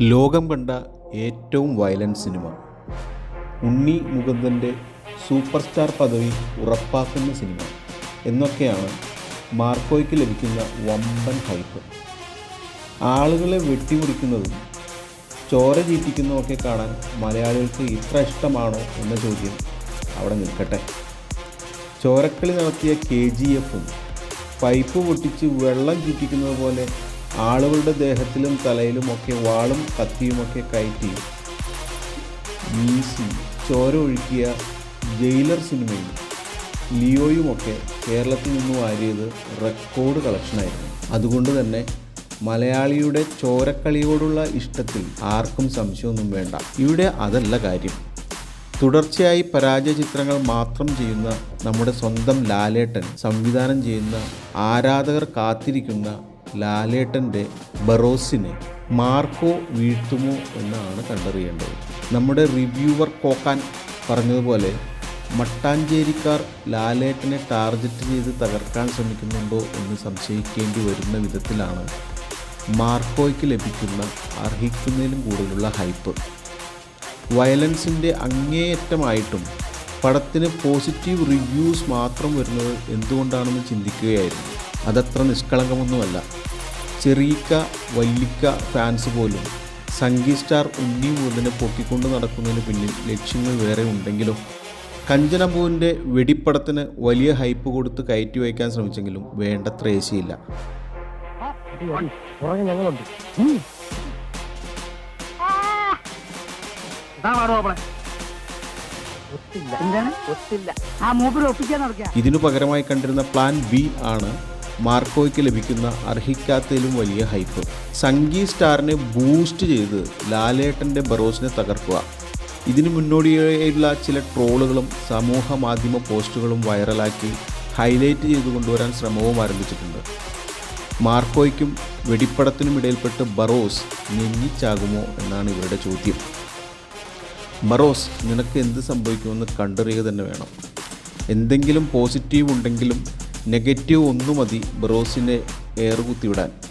ലോകം കണ്ട ഏറ്റവും വയലന്റ് സിനിമ ഉണ്ണി മുകുന്ദന്റെ സൂപ്പർ സ്റ്റാർ പദവി ഉറപ്പാക്കുന്ന സിനിമ എന്നൊക്കെയാണ് മാർക്കോയ്ക്ക് ലഭിക്കുന്ന വമ്പൻ ഹൈപ്പ് ആളുകളെ വെട്ടിമുറിക്കുന്നതും ചോര ചീറ്റിക്കുന്നതൊക്കെ കാണാൻ മലയാളികൾക്ക് ഇത്ര ഇഷ്ടമാണോ എന്ന ചോദ്യം അവിടെ നിൽക്കട്ടെ. ചോരക്കളി നടത്തിയ കെ ജി എഫും പൈപ്പ് പൊട്ടിച്ച് വെള്ളം ചീറ്റിക്കുന്നത് പോലെ ആളുകളുടെ ദേഹത്തിലും തലയിലും ഒക്കെ വാളും കത്തിയുമൊക്കെ കയറ്റി വീശി ചോര ഒഴുക്കിയ ജയിലർ സിനിമയിൽ ലിയോയുമൊക്കെ കേരളത്തിൽ നിന്ന് വാരിയത് റെക്കോർഡ് കളക്ഷനായിരുന്നു. അതുകൊണ്ട് തന്നെ മലയാളിയുടെ ചോരക്കളിയോടുള്ള ഇഷ്ടത്തിൽ ആർക്കും സംശയമൊന്നും വേണ്ട. ഇവിടെ അതല്ല കാര്യം. തുടർച്ചയായി പരാജയ ചിത്രങ്ങൾ മാത്രം ചെയ്യുന്ന നമ്മുടെ സ്വന്തം ലാലേട്ടൻ സംവിധാനം ചെയ്യുന്ന ആരാധകർ കാത്തിരിക്കുന്ന ലാലേട്ടന്റെ ബറോസിനെ മാർക്കോ വീഴ്ത്തുമോ എന്നാണ് കണ്ടറിയേണ്ടത്. നമ്മുടെ റിവ്യൂവർ കോക്കാൻ പറഞ്ഞതുപോലെ മട്ടാഞ്ചേരിക്കാർ ലാലേട്ടനെ ടാർഗറ്റ് ചെയ്ത് തകർക്കാൻ ശ്രമിക്കുന്നുണ്ടോ എന്ന് സംശയിക്കേണ്ടി വരുന്ന വിധത്തിലാണ് മാർക്കോയ്ക്ക് ലഭിക്കുന്ന അർഹിക്കുന്നതിലും കൂടുതലുള്ള ഹൈപ്പ്. വയലൻസിന്റെ അങ്ങേയറ്റമായിട്ടും പടത്തിന് പോസിറ്റീവ് റിവ്യൂസ് മാത്രം വരുന്നത് എന്തുകൊണ്ടാണെന്ന് ചിന്തിക്കുകയായിരുന്നു. അതത്ര നിഷ്കളങ്കമൊന്നുമല്ല. ചെറിയിക്ക വല്ലിക്ക ഫാൻസ് പോലും സംഗീ സ്റ്റാർ ഉണ്ണി മുതലിനെ പൊക്കിക്കൊണ്ട് നടക്കുന്നതിന് പിന്നിൽ ലക്ഷ്യങ്ങൾ വേറെ ഉണ്ടെങ്കിലോ? കഞ്ചനപൂവിന്റെ വെടിപ്പടത്തിന് വലിയ ഹൈപ്പ് കൊടുത്ത് കയറ്റി വയ്ക്കാൻ ശ്രമിച്ചെങ്കിലും വേണ്ടത്ര ഏശിയില്ല. ഇതിനു പകരമായി കണ്ടിരുന്ന പ്ലാൻ ബി ആണ് മാർക്കോയ്ക്ക് ലഭിക്കുന്ന അർഹിക്കാത്തതിലും വലിയ ഹൈപ്പ്. സംഗീ സ്റ്റാറിനെ ബൂസ്റ്റ് ചെയ്ത് ലാലേട്ടന്റെ ബറോസിനെ തകർക്കുക. ഇതിനു മുന്നോടിയായുള്ള ചില ട്രോളുകളും സമൂഹ മാധ്യമ പോസ്റ്റുകളും വൈറലാക്കി ഹൈലൈറ്റ് ചെയ്തു കൊണ്ടുവരാൻ ശ്രമവും ആരംഭിച്ചിട്ടുണ്ട്. മാർക്കോയ്ക്കും വെടിപ്പടത്തിനും ഇടയിൽപ്പെട്ട് ബറോസ് ഞെങ്ങിച്ചാകുമോ എന്നാണ് ഇവരുടെ ചോദ്യം. ബറോസ് നിനക്ക് എന്ത് സംഭവിക്കുമെന്ന് കണ്ടറിയുക തന്നെ വേണം. എന്തെങ്കിലും പോസിറ്റീവ് ഉണ്ടെങ്കിലും നെഗറ്റീവ് ഒന്നു മതി ബറോസിനെ ഏറുകുത്തിവിടാൻ.